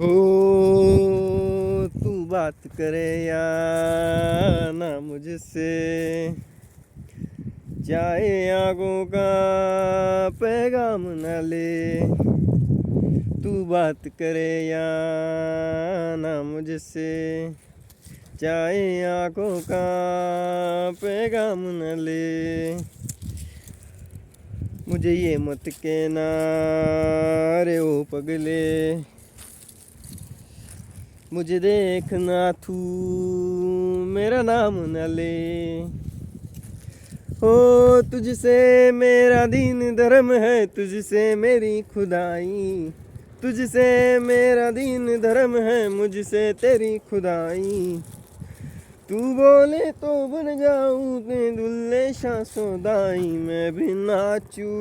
हो तू बात करे या ना मुझसे चाहे आगों का पैगाम न ले। तू बात करे या ना मुझसे चाहे आँखों का पैगाम न ले। मुझे ये मत कहना, रे ओ पगले। मुझे देखना तू, मेरा नाम न ले हो तुझसे मेरा दीन धर्म है, तुझसे मेरी खुदाई। तुझसे मेरा दीन धर्म है, मुझसे तेरी खुदाई। तू बोले तो बन जाऊँ दुल्ले शाह सोदाई मैं भी नाचू।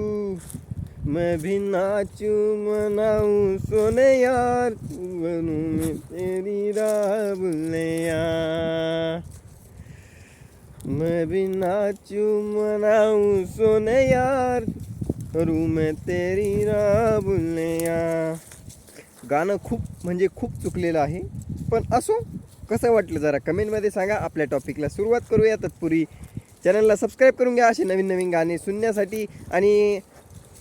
मैं भी नाचू मनाऊं सोने यार बनू मैं तेरी राह बुल्लिया मैं भी नाचू मनाऊं सोने यार करू मैं तेरी राह बुल्लिया गाणं खूप म्हणजे खूप चुकलेलं आहे पण असो कसं वाटलं जरा कमेंटमध्ये सांगा. आपल्या टॉपिकला सुरुवात करूया तत्पूर्वी चॅनलला सबस्क्राईब करून घ्या असे नवीन नवीन गाणे सुनण्यासाठी. आणि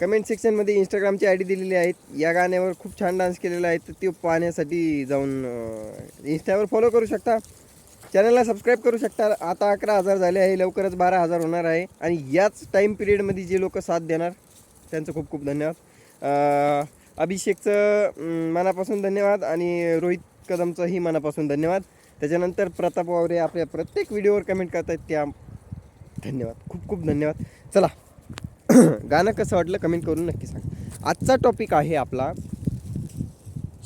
कमेंट सेक्शनमध्ये इंस्टाग्रामची आय डी दिलेली आहेत या गाण्यावर खूप छान डान्स केलेला आहे. तर ते पाहण्यासाठी जाऊन इंस्टावर फॉलो करू शकता. चॅनलला सबस्क्राईब करू शकता. आता अकरा हजार झाले आहे. लवकरच बारा हजार होणार आहे. आणि याच टाईम पिरियडमध्ये जे लोक साथ देणार त्यांचं खूप खूप धन्यवाद. अभिषेकचं मनापासून धन्यवाद आणि रोहित कदमचंही मनापासून धन्यवाद. त्याच्यानंतर प्रताप वावरे आपल्या प्रत्येक व्हिडिओवर कमेंट करतात त्या धन्यवाद. खूप खूप धन्यवाद. चला. गाणं कसं वाटलं कमेंट करून नक्की सांग. आजचा टॉपिक आहे आपला.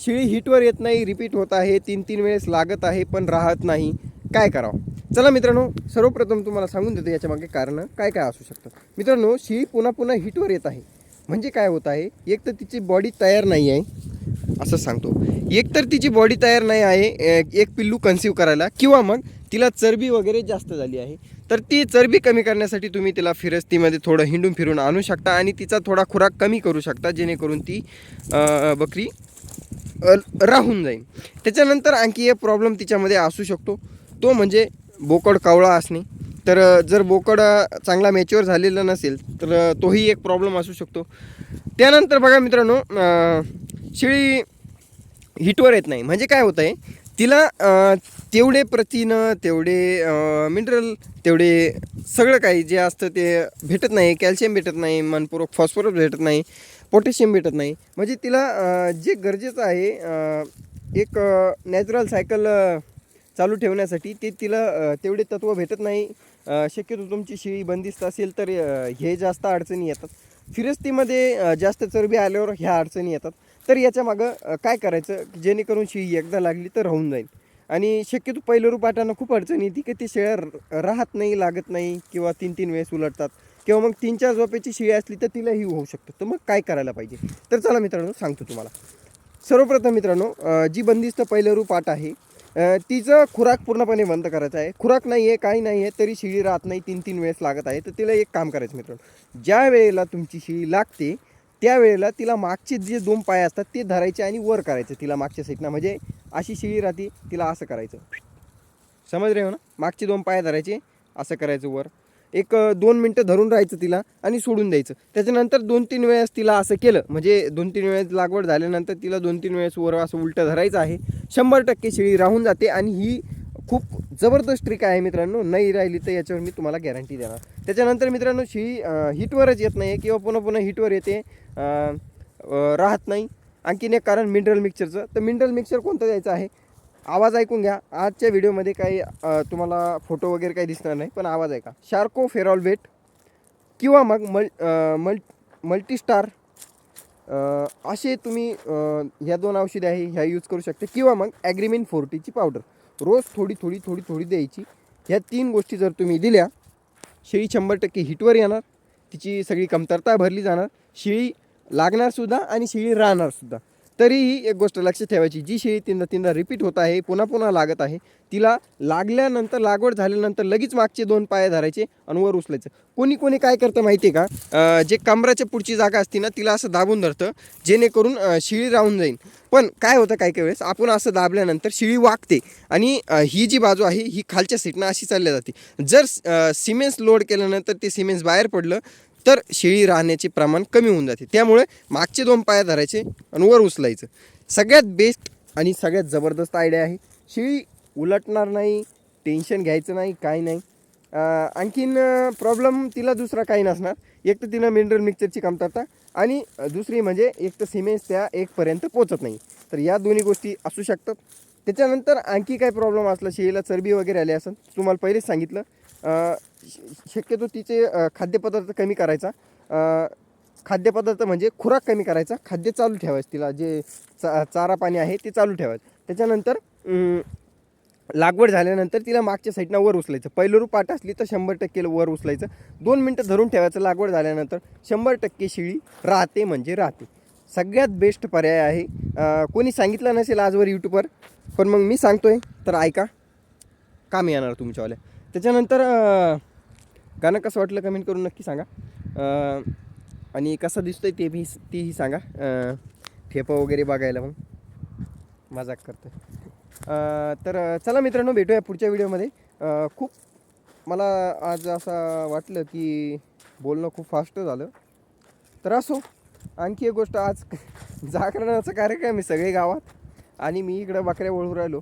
शिळी हिटवर येत नाही रिपीट होत आहे तीन तीन वेळेस लागत आहे पण राहत नाही. काय करावं? चला मित्रांनो सर्वप्रथम तुम्हाला सांगून देतो याच्या मागे कारणं काय काय असू शकतं. मित्रांनो शिळी पुन्हा पुन्हा हिटवर येत आहे. म्हणजे काय होत आहे? एक तर तिची बॉडी तयार नाही आहे. असं सांगतो. एक तर तिची बॉडी तयार नाही आहे एक पिल्लू कन्सिव्ह करायला किंवा मग तिला चरबी वगैरे जास्त झाली आहे. तर ती चरबी कमी करण्यासाठी तुम्ही तिला फिरस्तीमध्ये थोडं हिंडून फिरून आणू शकता आणि तिचा थोडा खुराक कमी करू शकता जेणेकरून ती बकरी राहून जाईल. त्याच्यानंतर आणखी एक प्रॉब्लेम तिच्यामध्ये असू शकतो. तो म्हणजे बोकड कावळा असणे. तर जर बोकड चांगला मॅच्युअर झालेला नसेल तर तोही एक प्रॉब्लेम असू शकतो. त्यानंतर बघा मित्रांनो शेळी हिटवर येत नाही. म्हणजे काय होतं आहे तिला तेवढे प्रथिनं तेवढे मिनरल तेवढे सगळं काही जे असतं ते भेटत नाही. कॅल्शियम भेटत नाही मनपूर्वक फॉस्फरस भेटत नाही पोटॅशियम भेटत नाही. म्हणजे तिला जे गरजेचं आहे एक नॅचरल सायकल चालू ठेवण्यासाठी ते तिला तेवढे तत्त्व भेटत नाही. शक्यतो तुमची शिळी बंदिस्त असेल तर हे जास्त अडचणी येतात. फिरस्तीमध्ये जास्त चरबी आल्यावर ह्या अडचणी येतात. तर याच्या मागं काय करायचं? जेणेकरून शिळी एकदा लागली तर राहून जाईल. आणि शक्यतो पहिलं रुपाटानं खूप अडचण येते की ते शेळ्या राहत नाही लागत नाही किंवा तीन तीन वेळेस उलटतात. किंवा मग तीन चार झोपेची शिळी असली तर तिलाही होऊ शकतं. तर मग काय करायला पाहिजे? तर चला मित्रांनो सांगतो तुम्हाला. सर्वप्रथम मित्रांनो जी बंदिस्त पहिलं रूपाट आहे तिचं खुराक पूर्णपणे बंद करायचं आहे. खुराक नाही आहे काही नाही आहे तरी शिळी राहत नाही तीन तीन वेळेस लागत आहे. तर तिला एक काम करायचं मित्रांनो. ज्या वेळेला तुमची शिळी लागते त्यावेळेला तिला मागचे जे दोन पाय असतात ते धरायचे आणि वर करायचं तिला मागच्या साईडनं म्हणजे अशी शिळी राहते तिला असं करायचं. समज रे हो ना? मागचे दोन पाय धरायचे असं करायचं वर. एक दोन मिनटं धरून राहायचं तिला आणि सोडून द्यायचं. त्याच्यानंतर दोन तीन वेळेस तिला असं केलं. म्हणजे दोन तीन वेळेस लागवड झाल्यानंतर तिला दोन तीन वेळेस वर असं उलटं धरायचं आहे. शंभर टक्के शेळी राहून जाते आणि ही खूप जबरदस्त ट्रिक आहे मित्रांनो. नाही राहिली तर याच्यावर मी तुम्हाला गॅरंटी देणार. त्याच्यानंतर मित्रांनो शी हिटवरच येत नाही. किंवा पुन्हा पुन्हा हिटवर येते. राहत नाही. आणखीन एक कारण मिनरल मिक्सरचं तर मिनरल मिक्सर कोणतं द्यायचं आहे? आवाज ऐकून घ्या. आजच्या व्हिडिओमध्ये काही तुम्हाला फोटो वगैरे काही दिसणार नाही पण आवाज ऐका. शार्को फेरॉलवेट किंवा मग मल मल मल्टीस्टार असे तुम्ही ह्या दोन औषधे आहे ह्या यूज करू शकता. किंवा मग ॲग्रीमिन फोर्टीची पावडर रोज थोडी थोडी थोडी थोडी द्यायची. ह्या तीन गोष्टी जर तुम्ही दिल्या शेळी शंभर टक्के हिटवर येणार तिची सगळी कमतरता भरली जाणार शेळी लागणारसुद्धा आणि शेळी राहणारसुद्धा तरीही एक गोष्ट लक्षात ठेवायची जी शेळी तीनदा तीनदा रिपीट होत आहे पुन्हा पुन्हा लागत आहे तिला लागल्यानंतर लागवड झाल्यानंतर लगेच मागचे दोन पाय धरायचे आणि वर उचलायचं. कोणी कोणी काय करतं माहिती आहे का जे कमराच्या पुढची जागा असते ना तिला असं दाबून धरतं जेणेकरून शिळी राहून जाईल पण काय होतं काही काही वेळेस आपण असं दाबल्यानंतर शिळी वागते आणि ही जी बाजू आहे ही खालच्या सीटनं अशी चालल्या जाते. जर सिमेंट्स लोड केल्यानंतर ते सिमेंट्स बाहेर पडलं तर शेळी राहण्याचे प्रमाण कमी होऊन जाते. त्यामुळे मागचे दोन पाया धरायचे आणि वर उचलायचं. सगळ्यात बेस्ट आणि सगळ्यात जबरदस्त आयडिया आहे शेळी उलटणार नाही टेन्शन घ्यायचं नाही काय नाही. आणखीन प्रॉब्लेम तिला दुसरा काही नसणार. एक तर तिनं मिनरल मिक्सरची कमतरता आणि दुसरी म्हणजे एक तर सिमेंट्स त्या एकपर्यंत पोचत नाही. तर या दोन्ही गोष्टी असू शकतात. त्याच्यानंतर आणखी काय प्रॉब्लेम असला शेळीला चरबी वगैरे आली असेल तुम्हाला पहिलेच सांगितलं. शक्यतो तिचे खाद्यपदार्थ कमी करायचा. खाद्यपदार्थ म्हणजे खुराक कमी करायचा. खाद्य चालू ठेवायचं तिला. जे चा चारा पाणी आहे ते चालू ठेवायचं. त्याच्यानंतर लागवड झाल्यानंतर तिला मागच्या साईडनं वर उचलायचं. पहिलं रूप पाट असली तर शंभर टक्के वर उचलायचं. दोन मिनटं धरून ठेवायचं. लागवड झाल्यानंतर शंभर टक्के शिळी राहते म्हणजे राहते. सगळ्यात बेस्ट पर्याय आहे. कोणी सांगितलं नसेल आजवर यूट्यूबवर पण मग मी सांगतोय तर ऐका. कामी येणार तुमच्यावाल्या. त्याच्यानंतर गाणं कसं वाटलं कमेंट करून नक्की सांगा. आणि कसं दिसतोय ते बी तेही सांगा. ठेपं वगैरे बघायला मग. मजाक करतो तर चला मित्रांनो भेटूया पुढच्या व्हिडिओमध्ये. खूप मला आज असं वाटलं की बोलणं खूप फास्ट झालं. तर असो आणखी एक गोष्ट आज जागरणाचा कार्यक्रम आहे सगळे गावात. आणि मी इकडं बकऱ्या वळू राहिलो.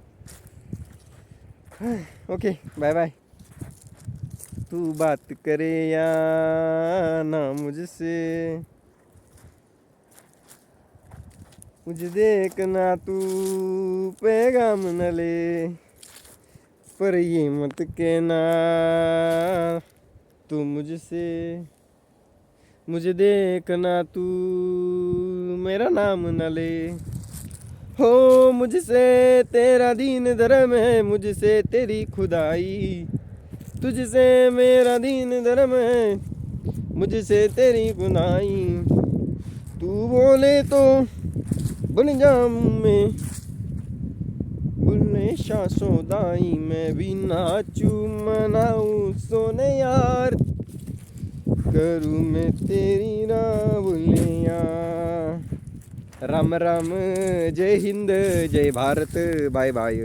ओके बाय बाय तू बात करे या ना मुझसे। मुझे देखना तू पैगाम न ले। पर ये मत कहना तू मुझसे। मुझे देखना तू मेरा नाम न ले। हो मुझसे तेरा दीन धर्म है मुझसे तेरी खुदाई। तुझसे मेरा दीन धर्म है, मुझसे तेरी खुदाई तू बोले तो बन जाऊँ मैं बुलने शाह सौदाई मैं भी नाचू, मनाऊ, सोने यार। करूँ मैं तेरी रावलिया राम राम, जय हिंद, जय भारत, बाय बाय।